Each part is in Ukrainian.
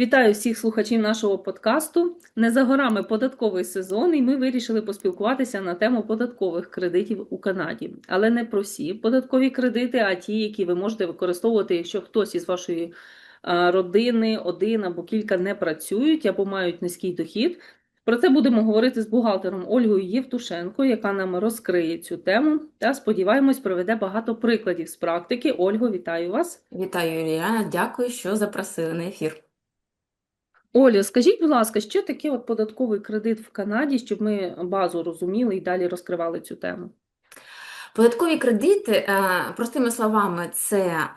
Вітаю всіх слухачів нашого подкасту. Не за горами податковий сезон, і ми вирішили поспілкуватися на тему податкових кредитів у Канаді. Але не про всі податкові кредити, а ті, які ви можете використовувати, якщо хтось із вашої родини, один або кілька не працюють або мають низький дохід. Про це будемо говорити з бухгалтером Ольгою Євтушенко, яка нам розкриє цю тему та сподіваємось, проведе багато прикладів з практики. Ольго, вітаю вас. Вітаю, Юліана. Дякую, що запросили на ефір. Оля, скажіть, будь ласка, що таке от податковий кредит в Канаді, щоб ми базу розуміли і далі розкривали цю тему? Податкові кредити, е, простими словами, це е,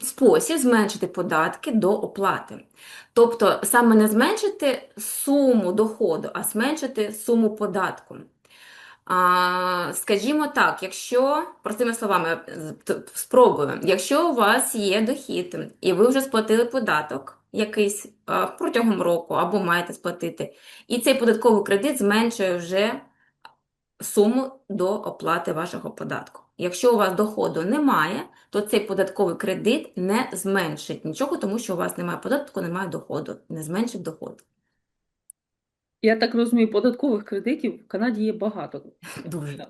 спосіб зменшити податки до оплати. Тобто саме не зменшити суму доходу, а зменшити суму податку. Скажімо так, якщо, простими словами, спробую, якщо у вас є дохід і ви вже сплатили податок якийсь протягом року або маєте сплатити, і цей податковий кредит зменшує вже суму до оплати вашого податку. Якщо у вас доходу немає, то цей податковий кредит не зменшить нічого, тому що у вас немає податку, немає доходу, не зменшить доход. Я так розумію, податкових кредитів в Канаді є багато. Дуже.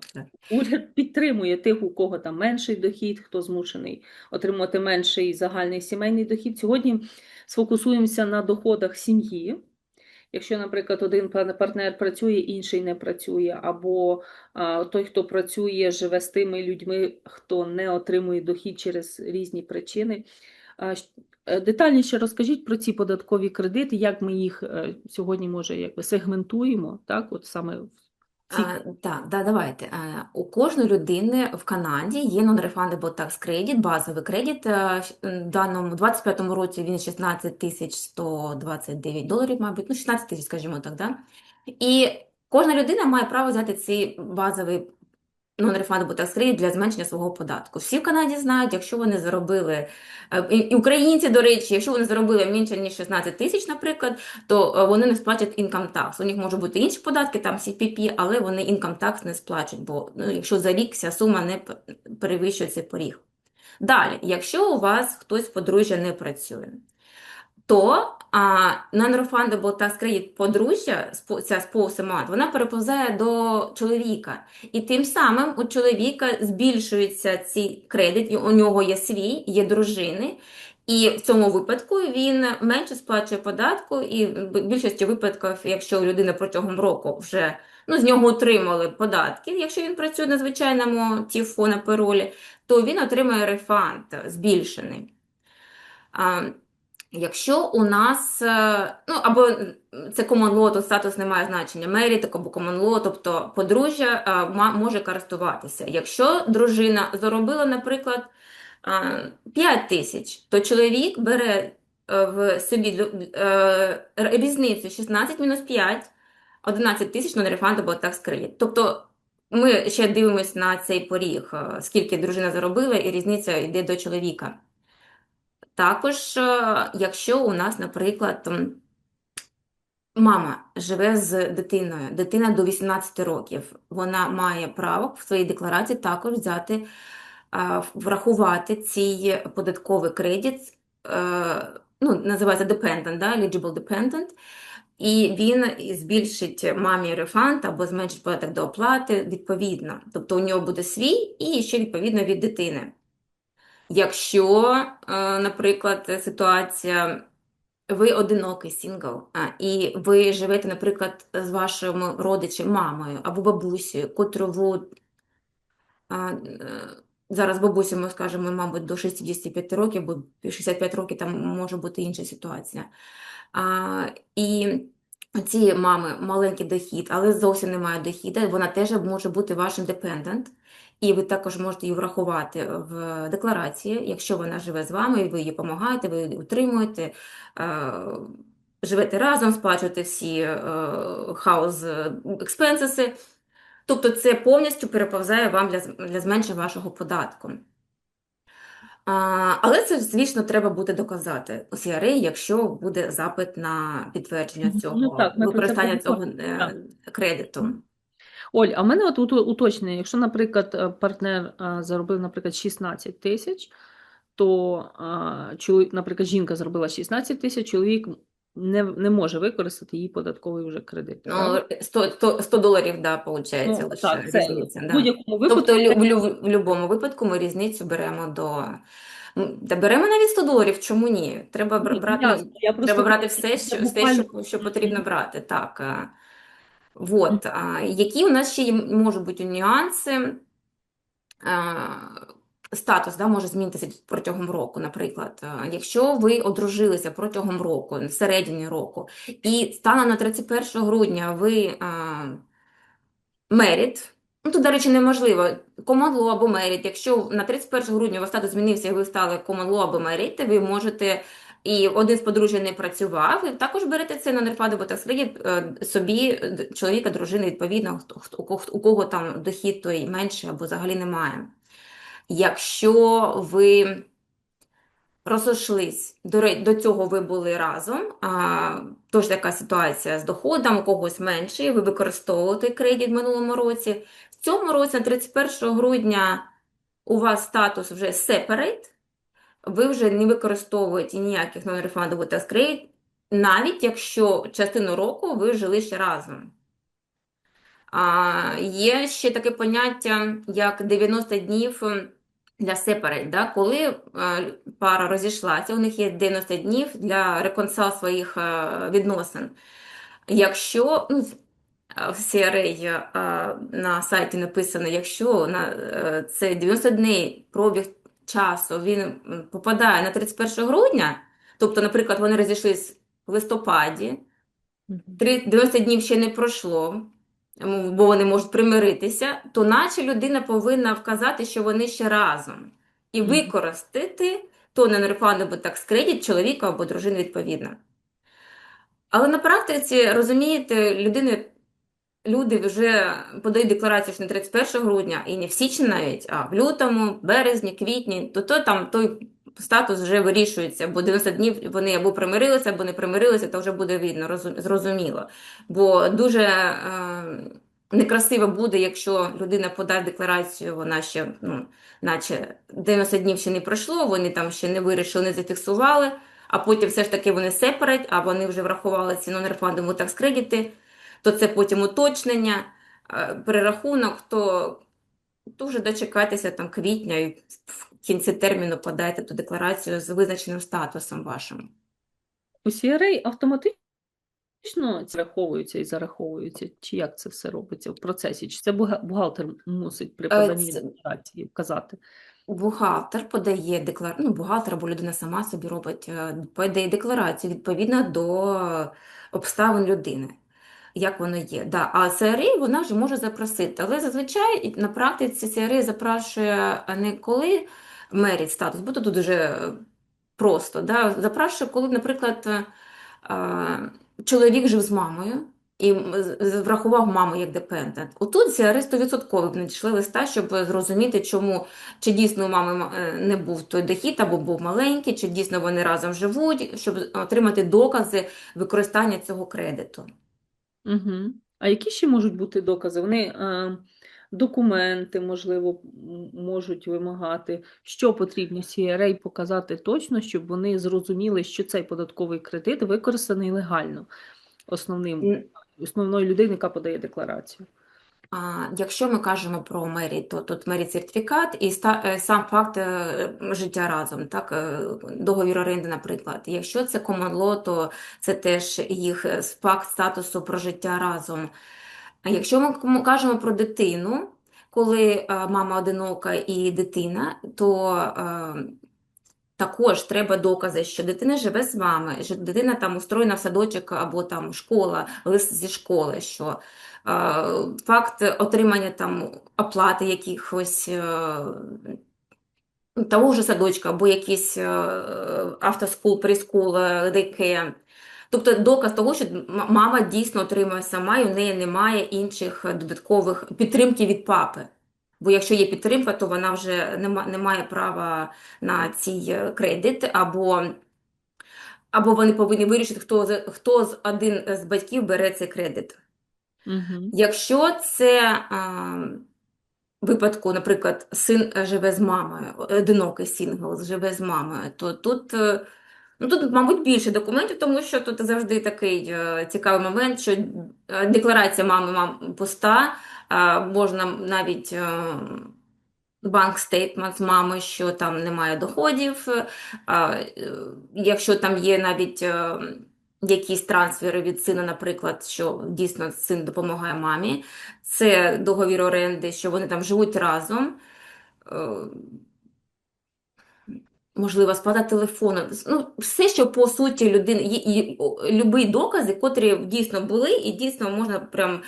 Уряд підтримує тих, у кого там менший дохід, хто змушений отримувати менший загальний сімейний дохід. Сьогодні сфокусуємося на доходах сім'ї. Якщо, наприклад, один партнер працює, інший не працює, або а, той, хто працює, живе з тими людьми, хто не отримує дохід через різні причини. А, е, Детальніше розкажіть про ці податкові кредити, як ми їх е, сьогодні, може, якби сегментуємо, так, от саме в ці А, так, да, давайте. Е, У кожної людини в Канаді є non-refundable tax credit, базовий кредит. В даному 25-му році він 16 тисяч 129 доларів, мабуть, ну 16 тисяч, скажімо так, да? І кожна людина має право взяти цей базовий non-refundable tax credit для зменшення свого податку. Всі в Канаді знають, якщо вони заробили, е, і українці, до речі, якщо вони заробили менше, ніж 16 тисяч, наприклад, то е, вони не сплатять income tax. У них можуть бути інші податки, там CPP, але вони income tax не сплачуть, бо ну, якщо за рік ця сума не перевищує цей поріг. Далі, якщо у вас хтось подружжя не працює, то а, non-refundable tax credit подружжя, ця spouse amount, вона переповзає до чоловіка. І тим самим у чоловіка збільшується цей кредит, у нього є свій, є дружини, і в цьому випадку він менше сплачує податку, і в більшості випадків, якщо людина протягом року вже ну, з нього отримали податки, якщо він працює на звичайному ТІФО на паролі, то він отримає рефанд збільшений. Якщо у нас, е, ну або це common law, то статус не має значення, married або law, тобто подружжя е, може користуватися. Якщо дружина заробила, наприклад, 5 тисяч, то чоловік бере е, в собі е, різницю 16 мінус 5, 11 тисяч на refundable tax credit. Тобто ми ще дивимося на цей поріг, е, скільки дружина заробила, і різниця йде до чоловіка. Також, е, якщо у нас, наприклад, мама живе з дитиною, дитина до 18 років, вона має право в своїй декларації також взяти, врахувати цей податковий кредит, е, ну, називається dependent, да, eligible dependent, і він збільшить мамі рефанд або зменшить податок до оплати відповідно. Тобто у нього буде свій і ще відповідно від дитини. Якщо, е, наприклад, ситуація, ви одинокий сингл, а, і ви живете, наприклад, з вашим родичем, мамою або бабусею, котру ви, е, зараз бабусю ми скажемо, мабуть, до 65 років, бо 65 років там може бути інша ситуація. І ці мами маленький дохід, але зовсім немає дохіду, вона теж може бути ваш індепендент. І ви також можете її врахувати в декларації, якщо вона живе з вами, і ви їй допомагаєте, ви її утримуєте, е, живете разом, сплачуєте всі е, house expenses. Тобто це повністю переповзає вам для, для зменшення вашого податку. А, але це, звісно, треба буде доказати у CRA, якщо буде запит на підтвердження Ну, цього так, про це використання цього поговоримо, е, кредиту. Оль, а в мене от уточнення, якщо, наприклад, е, партнер е, заробив, наприклад, 16 тисяч, то, е, наприклад, жінка заробила 16 тисяч, чоловік не, не може використати її податковий вже кредит. Ну, 100, 100, 100 доларів, да, виходить, Ну, лише так, це різниця. Да. будь-якому випадку Тобто лю- в в будь-якому випадку ми різницю беремо до... Ну, Та беремо навіть 100 доларів, чому ні? Треба Ні, брати. Я просто треба брати все, що, все, що, що потрібно брати. Так. Вот. Які у нас ще є, можуть бути нюанси? Статус да, може змінитися протягом року, наприклад. Якщо ви одружилися протягом року, всередині року, і станом на 31 грудня ви меріт, ну тут, до речі, неможливо, law або меріт, якщо на 31 грудня ваш статус змінився і ви стали law або меріт, ви можете, і один з подружжя не працював, ви також берете це на нерфаду, бо так е, собі, чоловіка, дружини, відповідно, хто, у кого- там дохід той менший або взагалі немає. Якщо ви розійшлись, до, до цього ви були разом, а, тож така ситуація з доходом, у когось менший, ви використовували той кредит в минулому році. В цьому році, на 31 грудня, у вас статус вже separate, ви вже не використовуєте ніяких non-refundable tax навіть якщо частину року ви жили ще разом. А, є ще таке поняття, як 90 днів для separate, да? Коли е, пара розійшлася, у них є 90 днів для реконсал своїх е, відносин. Якщо ну, в CRA е, на сайті написано, якщо на е, це 90 днів пробіг часу він попадає на 31 грудня, тобто, наприклад, вони розійшлись в листопаді, Мгм. 90 днів ще не пройшло, бо вони можуть примиритися, то наче людина повинна вказати, що вони ще разом, і використати то не refundable tax credit чоловіка або дружини відповідно. Але на практиці, розумієте, людини, люди вже подають декларацію що не 31 грудня і не в січні навіть, а в лютому, березні, квітні, то, то там той статус вже вирішується, бо 90 днів вони або примирилися, або не примирилися, то вже буде видно, розум- зрозуміло. Бо дуже е, некрасиво буде, якщо людина подасть декларацію, вона ще, ну, наче 90 днів ще не пройшло, вони там ще не вирішили, не зафіксували, а потім все ж таки вони separate, а вони вже врахували ці non-refundable tax credit, то це потім уточнення, е, перерахунок, то дуже дочекайтеся там квітня і в кінці терміну подайте ту декларацію з визначеним статусом вашим. У CRA автоматично це раховується і зараховується, чи як це все робиться в процесі? Чи це бухгалтер мусить при Е, поданні це- декларації вказати? Бухгалтер подає деклар... ну, бухгалтер або людина сама собі робить, е, подає декларацію відповідно до обставин людини, як воно є. Да. А CRA вона вже може запросити. Але зазвичай на практиці CRA запрашує не коли мерить статус, бо тут дуже просто. Да. Запрашує, коли, наприклад, е, чоловік жив з мамою. І врахував маму як депендент. Отут CRA 100% б надійшли листа, щоб зрозуміти, чому чи дійсно у мами е, не був той дохід або був маленький, чи дійсно вони разом живуть, щоб отримати докази використання цього кредиту. Угу. А які ще можуть бути докази? Вони е, документи, можливо, можуть вимагати. Що потрібно CRA показати точно, щоб вони зрозуміли, що цей податковий кредит використаний легально основним, основною людиною, яка подає декларацію. А, якщо ми кажемо про мері, то тут мері сертифікат і ста, е, сам факт е, життя разом, так, е, договір оренди, наприклад. Якщо це common то це теж їх факт статусу про життя разом. А якщо ми кажемо про дитину, коли мама одинока і дитина, то також треба докази, що дитина живе з вами, що дитина там устроєна в садочок або там школа, лист зі школи, що е, факт отримання там оплати якихось е, того ж садочка або якийсь е, автоскул, прескул, е. Тобто доказ того, що мама дійсно отримує сама, і у неї немає інших додаткових підтримки від папи. Бо якщо є підтримка, то вона вже не, має права на цей е, кредит, або, або вони повинні вирішити, хто, хто з один з батьків бере цей кредит. Угу. Якщо це а, випадку, наприклад, син живе з мамою, одинокий сингл живе з мамою, то тут, е, ну, тут, мабуть, більше документів, тому що тут завжди такий е, цікавий момент, що декларація мами мам пуста, можна навіть е, банк стейтмент з мами, що там немає доходів, е, якщо там є навіть е, якісь трансфери від сина, наприклад, що дійсно син допомагає мамі, це договір оренди, що вони там живуть разом. Можливо, сплата телефону. Ну, все, що по суті людини, є, любі докази, котрі дійсно були, і дійсно можна прям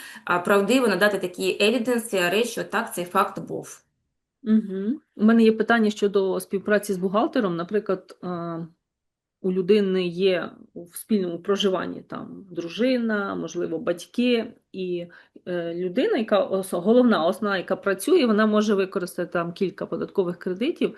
правдиво надати такі евіденси, речі, що так, цей факт був. Угу. У мене є питання щодо співпраці з бухгалтером. Наприклад, у людини є в спільному проживанні там дружина, можливо, батьки, і е, людина, яка головна, основна, яка працює, вона може використати там кілька податкових кредитів.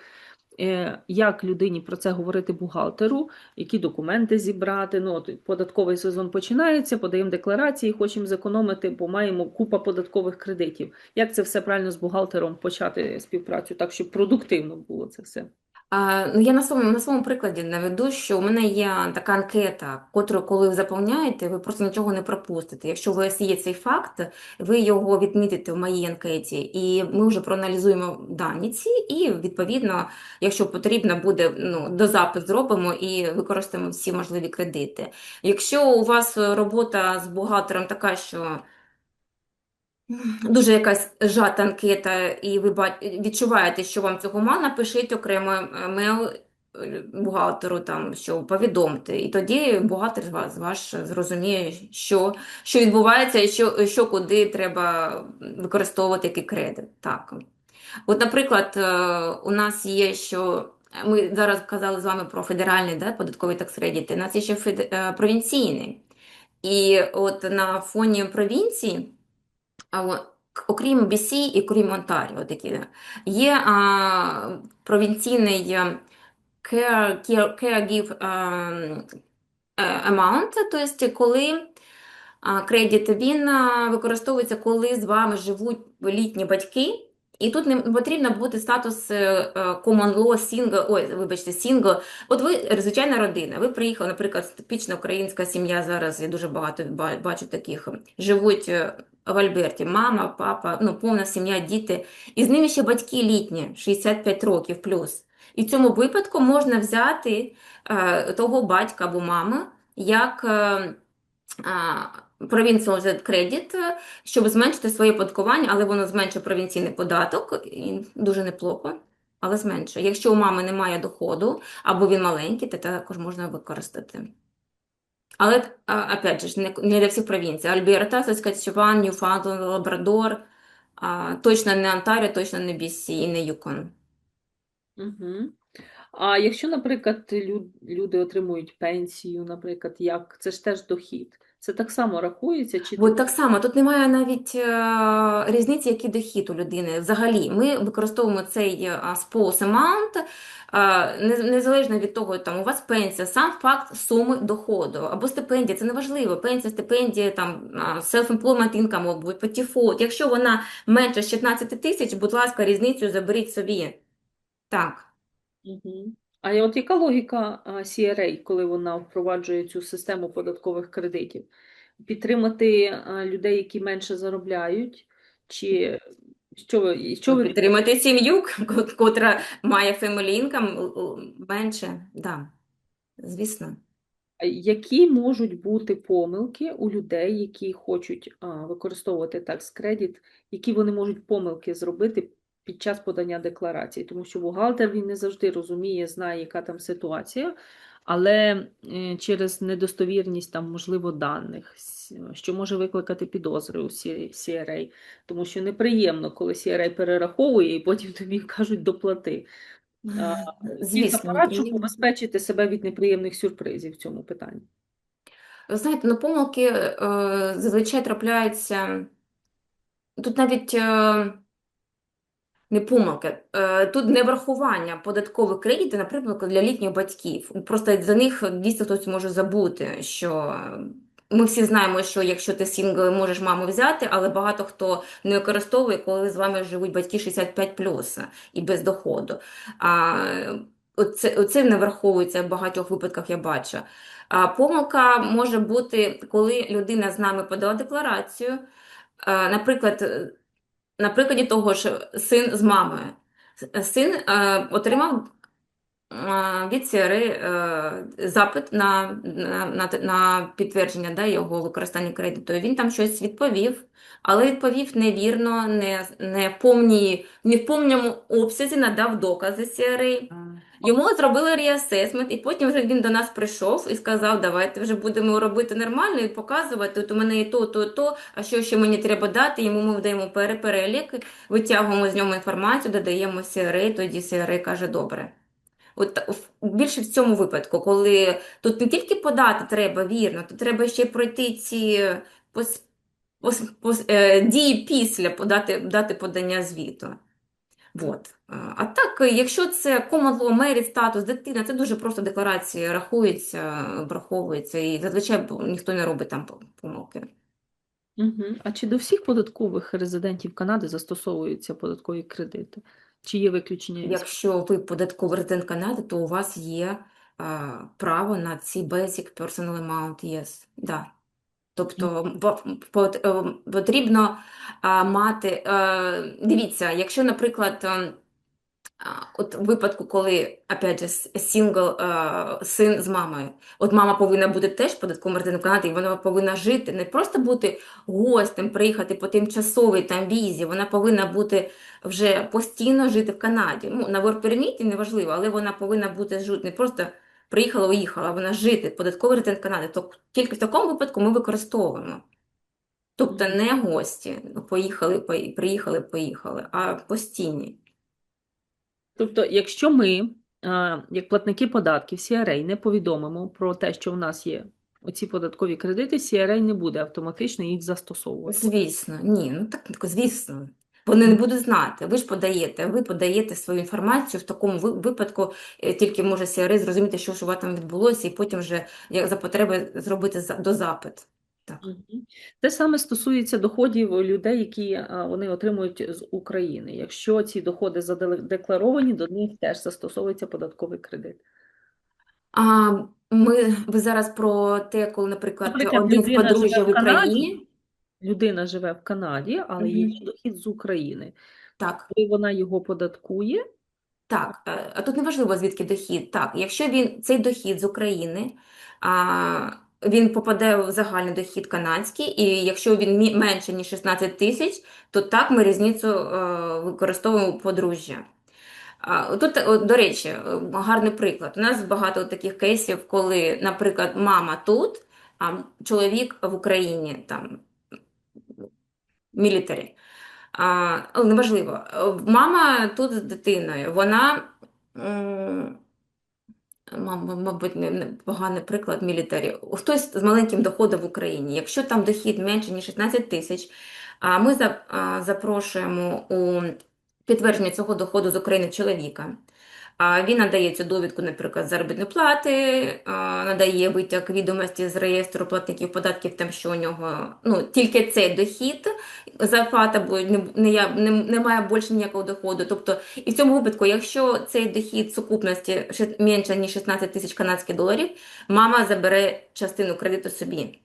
Е, Як людині про це говорити бухгалтеру, які документи зібрати? Ну, от податковий сезон починається, подаємо декларації, хочемо зекономити, бо маємо купа податкових кредитів. Як це все правильно з бухгалтером почати співпрацю, так щоб продуктивно було це все? Ну, я на своєму, на своєму прикладі наведу, що у мене є така анкета, котру, коли ви заповняєте, ви просто нічого не пропустите. Якщо у вас є цей факт, ви його відмітите в моїй анкеті, і ми вже проаналізуємо дані ці, і відповідно, якщо потрібно буде, ну, дозапис зробимо і використаємо всі можливі кредити. Якщо у вас робота з бухгалтером така, що Дуже якась жата анкета, і ви відчуваєте, що вам цього мало, напишіть окремо е, мейл е, бухгалтеру, там, що повідомте. І тоді бухгалтер вас, ваш зрозуміє, що, що відбувається і що, що куди треба використовувати який кредит. Так. От, наприклад, е, у нас є, що ми зараз казали з вами про федеральний да, податковий такс-кредит, у нас є ще провінційний. І от на фоні провінції. Окрім BC і крім Онтаріо, такі, є а, провінційний е, care, care, caregive ем, е, amount, тобто коли кредит він використовується, коли з вами живуть літні батьки, і тут не потрібно бути статус е, е, common law single, ой, вибачте, single. От ви звичайна родина, ви приїхали, наприклад, типічна українська сім'я зараз, я дуже багато бачу таких, живуть е, в Альберті, мама, папа, ну, повна сім'я, діти, і з ними ще батьки літні, 65 років плюс. І в цьому випадку можна взяти того батька або мами як а, кредит, е, щоб зменшити своє податкування, але воно зменшує провінційний податок, і дуже неплохо, але зменшує. Якщо у мами немає доходу, або він маленький, то також можна використати. Але, опять же, не, для всіх провінцій. Альберта, Саскатчеван, Ньюфаундленд, Лабрадор, точно не Онтаріо, точно не BC і не Юкон. Угу. А якщо, наприклад, лю- люди отримують пенсію, наприклад, як це ж теж дохід, це так само рахується, чи От так само, тут немає навіть е, різниці, який дохід у людини. Взагалі, ми використовуємо цей е, spouse amount, е, незалежно від того, там у вас пенсія, сам факт суми доходу або стипендія, це не важливо. Пенсія, стипендія, там е, self-employment income, або ПТФО. Якщо вона менше 16 тисяч, будь ласка, різницю заберіть собі. Так. Угу. А от яка логіка CRA, коли вона впроваджує цю систему податкових кредитів? Підтримати людей, які менше заробляють, чи що ви, що ви Підтримати сім'ю, котра має family income менше, да, звісно. Які можуть бути помилки у людей, які хочуть використовувати tax credit, які вони можуть помилки зробити під час подання декларації? Тому що бухгалтер він не завжди розуміє, знає, яка там ситуація, але е, через недостовірність там, можливо, даних, що може викликати підозри у CRA, тому що неприємно, коли CRA перераховує і потім тобі кажуть доплати. Звісно, порад, щоб неприємно. убезпечити себе від неприємних сюрпризів в цьому питанні. Ви знаєте, ну помилки е, зазвичай трапляються. Тут навіть е, Не помилки. Е, Тут не врахування податкових кредитів, наприклад, для літніх батьків. Просто за них дійсно хтось може забути, що ми всі знаємо, що якщо ти сінгл, можеш маму взяти, але багато хто не використовує, коли з вами живуть батьки 65 і без доходу. А, оце, оце не враховується в багатьох випадках, я бачу. А, помилка може бути, коли людина з нами подала декларацію, а, наприклад, на прикладі того, що син з мамою. Син е, отримав від СРИ е, запит на, на, на, підтвердження да, його використання кредиту. Він там щось відповів, але відповів невірно, не, не, в повній, не в повному обсязі надав докази СРИ. Йому зробили реасесмент, і потім вже він до нас прийшов і сказав, давайте вже будемо робити нормально і показувати, от у мене і то, то, то, а що ще мені треба дати, йому ми даємо пере- перелік, витягуємо з нього інформацію, додаємо CRA, тоді CRA каже, добре. От більше в цьому випадку, коли тут не тільки подати треба вірно, тут треба ще пройти ці пос, пос, пос, е, дії після подати, дати подання звіту. Вот. А так, якщо це common law, статус, дитина, це дуже просто декларації рахується, враховується, і зазвичай ніхто не робить там помилки. Угу. А чи до всіх податкових резидентів Канади застосовуються податкові кредити? Чи є виключення? Якщо ви податковий резидент Канади, то у вас є а, право на ці basic personal amount, yes. Да. Тобто е, потрібно а, мати, е, дивіться, якщо, наприклад, а, От в випадку, коли, опять же, сингл син з мамою, от мама повинна бути теж податковим резидентом Канади, і вона повинна жити, не просто бути гостем, приїхати по тимчасовій там візі, вона повинна бути вже постійно жити в Канаді. Ну, на permit неважливо, але вона повинна бути жити, не просто приїхала, уїхала, вона жити, податковий резидент Канади. То тільки в такому випадку ми використовуємо. Тобто не гості, поїхали, пої- приїхали, поїхали, а постійні. Тобто, якщо ми, як платники податків, CRA, не повідомимо про те, що в нас є оці податкові кредити, CRA не буде автоматично їх застосовувати. Звісно, ні, ну так, звісно. Вони не будуть знати. Ви ж подаєте, ви подаєте свою інформацію в такому випадку, е, тільки може CRA зрозуміти, що ж у вас там відбулося, і потім вже як за потреби зробити за- дозапит. Так. Те саме стосується доходів людей, які вони отримують з України. Якщо ці доходи задекларовані, до них теж застосовується податковий кредит. А ми, ви зараз про те, коли, наприклад, Наприклад, один з подружжя в Україні, Людина живе в Канаді, але її дохід з України. так, Коли вона його податкує, Так, е, а тут не важливо, звідки дохід. Так, якщо він цей дохід з України, а, він попаде в загальний дохід канадський, і якщо він менше, ніж 16 тисяч, то так ми різницю е, використовуємо подружжя. Тут, до речі, е, гарний приклад. У нас багато таких кейсів, коли, наприклад, мама тут, а чоловік в Україні, там, мілітарі. Неважливо. Мама тут з дитиною, вона, мабуть, поганий приклад мілітарі. Хтось з маленьким доходом в Україні. Якщо там дохід менше, ніж 16 тисяч, а ми за- запрошуємо у підтвердження цього доходу з України чоловіка. Він надає цю довідку, наприклад, заробітної плати, надає витяг відомості з реєстру платників податків, там що у нього ну, тільки цей дохід, зарплата бо не, не, не, немає більше ніякого доходу. Тобто, і в цьому випадку, якщо цей дохід сукупності менше, ніж 16 тисяч канадських доларів, мама забере частину кредиту собі.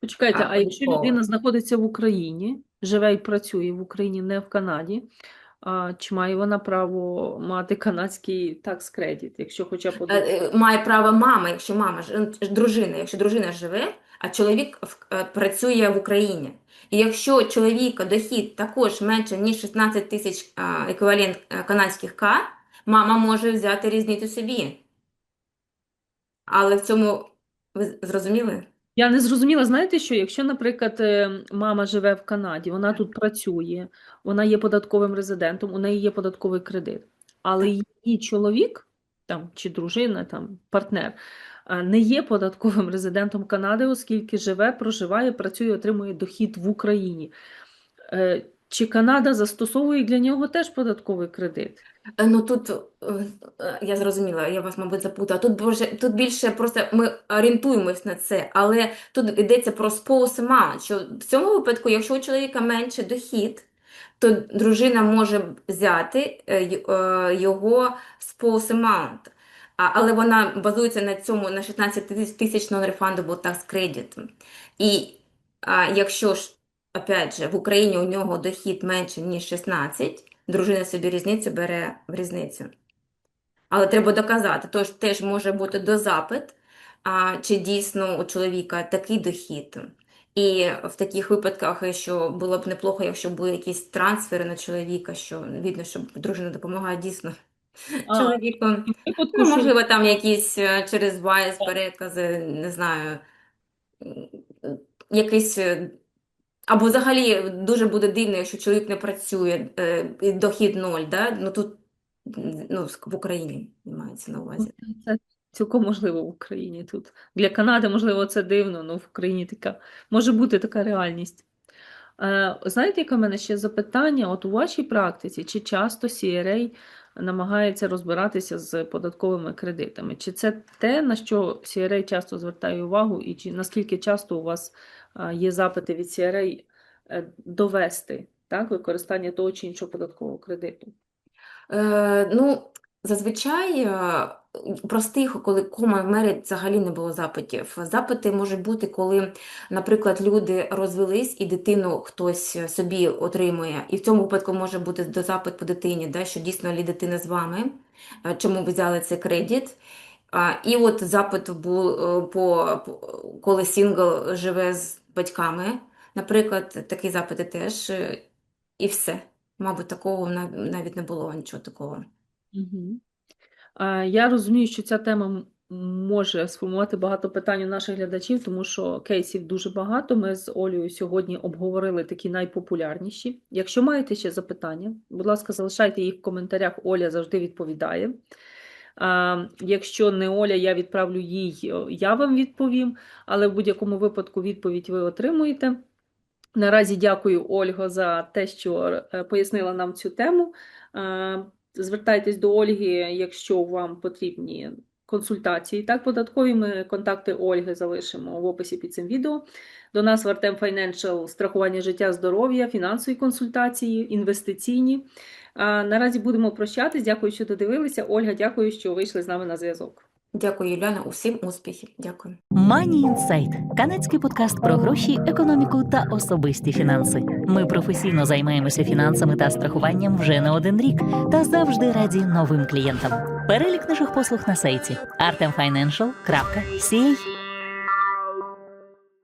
почекайте, А, а якщо людина знаходиться в Україні, живе і працює в Україні, не в Канаді, чи має вона право мати канадський tax credit, якщо хоча б Е, один? е, Має право мама, якщо мама е, дружина, якщо дружина живе, а чоловік е, працює в Україні. І якщо чоловіка дохід також менше, ніж 16 тисяч еквівалент канадських К, мама може взяти різницю собі. Але в цьому ви зрозуміли? Я не зрозуміла, знаєте що, якщо, наприклад, е, мама живе в Канаді, вона тут працює, вона є податковим резидентом, у неї є податковий кредит, але її чоловік, там, чи дружина, там, партнер, е, не є податковим резидентом Канади, оскільки живе, проживає, працює, отримує дохід в Україні. Е, Чи Канада застосовує для нього теж податковий кредит? Е, Ну тут е, е, я зрозуміла, я вас, мабуть, запутала. Тут більше, тут більше просто ми орієнтуємось на це, але тут йдеться про spouse amount, що в цьому випадку, якщо у чоловіка менше дохід, то дружина може взяти його spouse. Але вона базується на цьому на 16 тисяч- тисяч non-refundable tax credit. І а, якщо ж, опять же, в Україні у нього дохід менше, ніж 16, дружина собі різницю бере в різницю. Але треба доказати, тож теж може бути дозапит, а, чи дійсно у чоловіка такий дохід. І в таких випадках, що було б неплохо, якщо були якісь трансфери на чоловіка, що видно, що дружина допомагає дійсно А, чоловіку. Ну, можливо, там якісь е, через Вайс перекази, не знаю, якийсь. Або взагалі дуже буде дивно, якщо чоловік не працює, е, і дохід ноль, да? Ну тут ну, в Україні мається на увазі. Це цілком можливо в Україні тут. Для Канади, можливо, це дивно, але в Україні така може бути така реальність. Е, знаєте, яке в мене ще запитання? От у вашій практиці, чи часто CRA намагається розбиратися з податковими кредитами? Чи це те, на що CRA часто звертає увагу, і чи наскільки часто у вас є запити від CRA е, довести так, використання того чи іншого податкового кредиту? Е, ну, зазвичай е, простих, коли кома в мері взагалі не було запитів. Запити можуть бути, коли, наприклад, люди розвелись і дитину хтось собі отримує. І в цьому випадку може бути дозапит по дитині, да, що дійсно лі дитина з вами, е, чому ви взяли цей кредит. І от запит був е, по коли сингл живе з батьками, наприклад, такі запити теж, е, і все. Мабуть, такого нав- навіть не було нічого такого. Я розумію, що ця тема може сформувати багато питань у наших глядачів, тому що кейсів дуже багато. Ми з Олею сьогодні обговорили такі найпопулярніші. Якщо маєте ще запитання, будь ласка, залишайте їх в коментарях. Оля завжди відповідає. Якщо не Оля, я відправлю їй, я вам відповім, але в будь-якому випадку відповідь ви отримуєте. Наразі дякую, Ольго, за те, що е, пояснила нам цю тему. Е, Звертайтесь до Ольги, якщо вам потрібні консультації. Так, податкові ми контакти Ольги залишимо в описі під цим відео. До нас в Артем Financial страхування життя, здоров'я, фінансові консультації, інвестиційні. А, Наразі будемо прощатись. Дякую, що додивилися. Ольга, дякую, що вийшли з нами на зв'язок. Дякую, Юліана. Усім успіхів. Дякую. Money Insight – канадський подкаст про гроші, економіку та особисті фінанси. Ми професійно займаємося фінансами та страхуванням вже не один рік та завжди раді новим клієнтам. Перелік наших послуг на сайті artemfinancial.ca